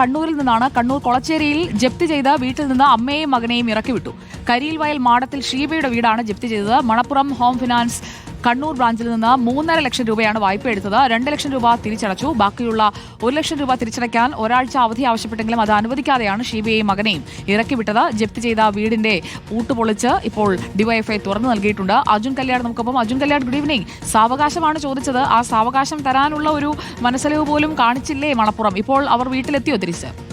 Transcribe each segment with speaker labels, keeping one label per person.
Speaker 1: കണ്ണൂരിൽ നിന്നാണ് കണ്ണൂർ കൊളച്ചേരിയിൽ ജപ്തി ചെയ്ത വീട്ടിൽ നിന്ന് അമ്മയെയും മകനെയും ഇറക്കിവിട്ടു കരിയിൽ വയൽ മാടത്തിൽ ഷീബയുടെ വീടാണ് ജപ്തി ചെയ്തത്. മണപ്പുറം ഹോം ഫിനാൻസ് കണ്ണൂർ ബ്രാഞ്ചിൽ നിന്ന് മൂന്നര ലക്ഷം രൂപയാണ് വായ്പ എടുത്തത്. രണ്ട് ലക്ഷം രൂപ തിരിച്ചടച്ചു. ബാക്കിയുള്ള ഒരു ലക്ഷം രൂപ തിരിച്ചടയ്ക്കാൻ ഒരാഴ്ച അവധി ആവശ്യപ്പെട്ടെങ്കിലും അത് അനുവദിക്കാതെയാണ് ഷീബിയെയും മകനെയും ഇറക്കി വിട്ടത്. ജപ്തി ചെയ്ത വീടിന്റെ പൂട്ടുപൊളിച്ച് ഇപ്പോൾ ഡിവൈഎഫ്ഐ തുറന്നു നൽകിയിട്ടുണ്ട്. അർജുൻ കല്യാൺ നമുക്കൊപ്പം. അർജുൻ കല്യാൺ ഗുഡ് ഈവനിങ് സാവകാശമാണ് ചോദിച്ചത്. ആ സാവകാശം തരാനുള്ള ഒരു മനസ്സലിവ് പോലും കാണിച്ചില്ലേ മണപ്പുറം? ഇപ്പോൾ അവർ വീട്ടിലെത്തിയോ തിരിച്ച്?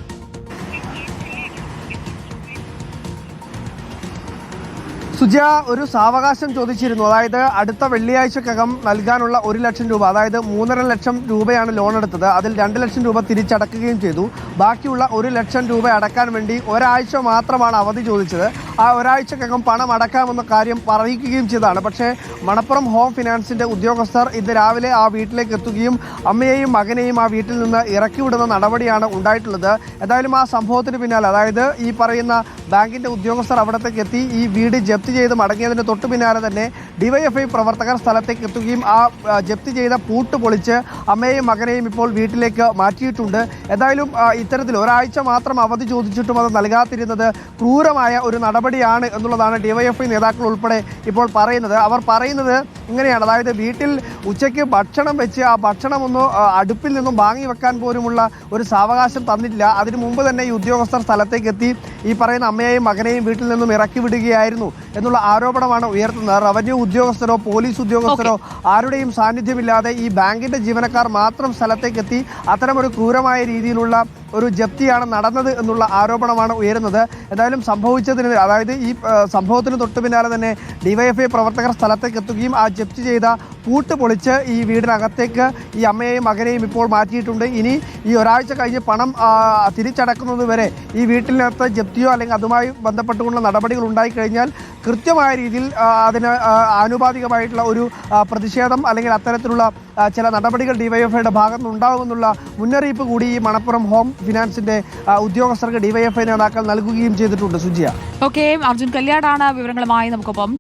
Speaker 2: സുജ ഒരു സാവകാശം ചോദിച്ചിരുന്നു. അതായത് അടുത്ത വെള്ളിയാഴ്ചക്കകം നൽകാനുള്ള ഒരു ലക്ഷം രൂപ അതായത് മൂന്നര ലക്ഷം രൂപയാണ് ലോൺ എടുത്തത്. അതിൽ രണ്ട് ലക്ഷം രൂപ തിരിച്ചടക്കുകയും ചെയ്തു. ബാക്കിയുള്ള ഒരു ലക്ഷം രൂപ അടക്കാൻ വേണ്ടി ഒരാഴ്ച മാത്രമാണ് അവധി ചോദിച്ചത്. ആ ഒരാഴ്ചക്കകം പണം അടക്കാമെന്ന കാര്യം പറയിക്കുകയും ചെയ്തതാണ്. പക്ഷേ മണപ്പുറം ഹോം ഫിനാൻസിന്റെ ഉദ്യോഗസ്ഥർ ഇന്ന് രാവിലെ ആ വീട്ടിലേക്ക് എത്തുകയും അമ്മയെയും മകനെയും ആ വീട്ടിൽ നിന്ന് ഇറക്കിവിടുന്ന നടപടിയാണ് ഉണ്ടായിട്ടുള്ളത്. എന്തായാലും ആ സംഭവത്തിന് പിന്നാലെ അതായത് ഈ പറയുന്ന ബാങ്കിന്റെ ഉദ്യോഗസ്ഥർ അവിടത്തേക്ക് എത്തി. ഈ വീട് ജപ്തി ചെയ്ത് മടങ്ങിയതിന് തൊട്ടു പിന്നാലെ തന്നെ ഡിവൈഎഫ്ഐ പ്രവർത്തകർ സ്ഥലത്തേക്ക് എത്തുകയും ആ ജപ്തി ചെയ്ത പൂട്ട് പൊളിച്ച് അമ്മയെയും മകനെയും ഇപ്പോൾ വീട്ടിലേക്ക് മാറ്റിയിട്ടുണ്ട്. എന്തായാലും ഇത്തരത്തിൽ ഒരാഴ്ച മാത്രം അവധി ചോദിച്ചിട്ടും അത് നൽകാതിരുന്നത് ക്രൂരമായ ഒരു നടപടിയാണ് എന്നുള്ളതാണ് ഡിവൈഎഫ്ഐ നേതാക്കൾ ഉൾപ്പെടെ ഇപ്പോൾ പറയുന്നത്. അവർ പറയുന്നത് ഇങ്ങനെയാണ്. അതായത് വീട്ടിൽ ഉച്ചയ്ക്ക് ഭക്ഷണം വെച്ച് ആ ഭക്ഷണം ഒന്ന് അടുപ്പിൽ നിന്നും വാങ്ങി വെക്കാൻ പോലുമുള്ള ഒരു സാവകാശം തന്നിട്ടില്ല. അതിനു മുമ്പ് തന്നെ ഈ ഉദ്യോഗസ്ഥർ സ്ഥലത്തേക്ക് എത്തി ഈ പറയുന്ന അമ്മയെയും മകനെയും വീട്ടിൽ നിന്നും ഇറക്കി വിടുകയായിരുന്നു എന്നുള്ള ആരോപണമാണ് ഉയർത്തുന്നത്. റവന്യൂ ഉദ്യോഗസ്ഥരോ പോലീസ് ഉദ്യോഗസ്ഥരോ ആരുടെയും സാന്നിധ്യമില്ലാതെ ഈ ബാങ്കിന്റെ ജീവനക്കാർ മാത്രം സ്ഥലത്തേക്ക് എത്തി അത്തരമൊരു ക്രൂരമായ രീതിയിലുള്ള ഒരു ജപ്തിയാണ് നടന്നത് എന്നുള്ള ആരോപണമാണ് ഉയരുന്നത്. എന്തായാലും സംഭവിച്ചതിന് അതായത് ഈ സംഭവത്തിന് തൊട്ടു പിന്നാലെ തന്നെ ഡിവൈഎഫ്ഐ പ്രവർത്തകർ സ്ഥലത്തേക്ക് എത്തുകയും ആ ജപ്തി ചെയ്ത പൂട്ട് പൊളിച്ച് ഈ വീടിനകത്തേക്ക് ഈ അമ്മയെയും മകനെയും ഇപ്പോൾ മാറ്റിയിട്ടുണ്ട്. ഇനി ഈ ഒരാഴ്ച കഴിഞ്ഞ് പണം തിരിച്ചടക്കുന്നത് വരെ ഈ വീട്ടിനകത്ത് ജപ്തിയോ അല്ലെങ്കിൽ അതുമായി ബന്ധപ്പെട്ടുകൊണ്ടുള്ള നടപടികൾ ഉണ്ടായിക്കഴിഞ്ഞാൽ കൃത്യമായ രീതിയിൽ അതിന് ആനുപാതികമായിട്ടുള്ള ഒരു പ്രതിഷേധം അല്ലെങ്കിൽ അത്തരത്തിലുള്ള ചില നടപടികൾ ഡിവൈഎഫ്ഐയുടെ ഭാഗത്തു നിന്നുണ്ടാകുമെന്നുള്ള മുന്നറിയിപ്പ് കൂടി ഈ മണപ്പുറം ഹോം ഫിനാൻസിന്റെ ഉദ്യോഗസ്ഥർക്ക് ഡിവൈഎഫ്ഐ നേതാക്കൾ നൽകുകയും ചെയ്തിട്ടുണ്ട്. സുജിയ.
Speaker 1: ഓക്കെ അർജുൻ കല്യാടാണ് വിവരങ്ങളുമായി. നമുക്കൊപ്പം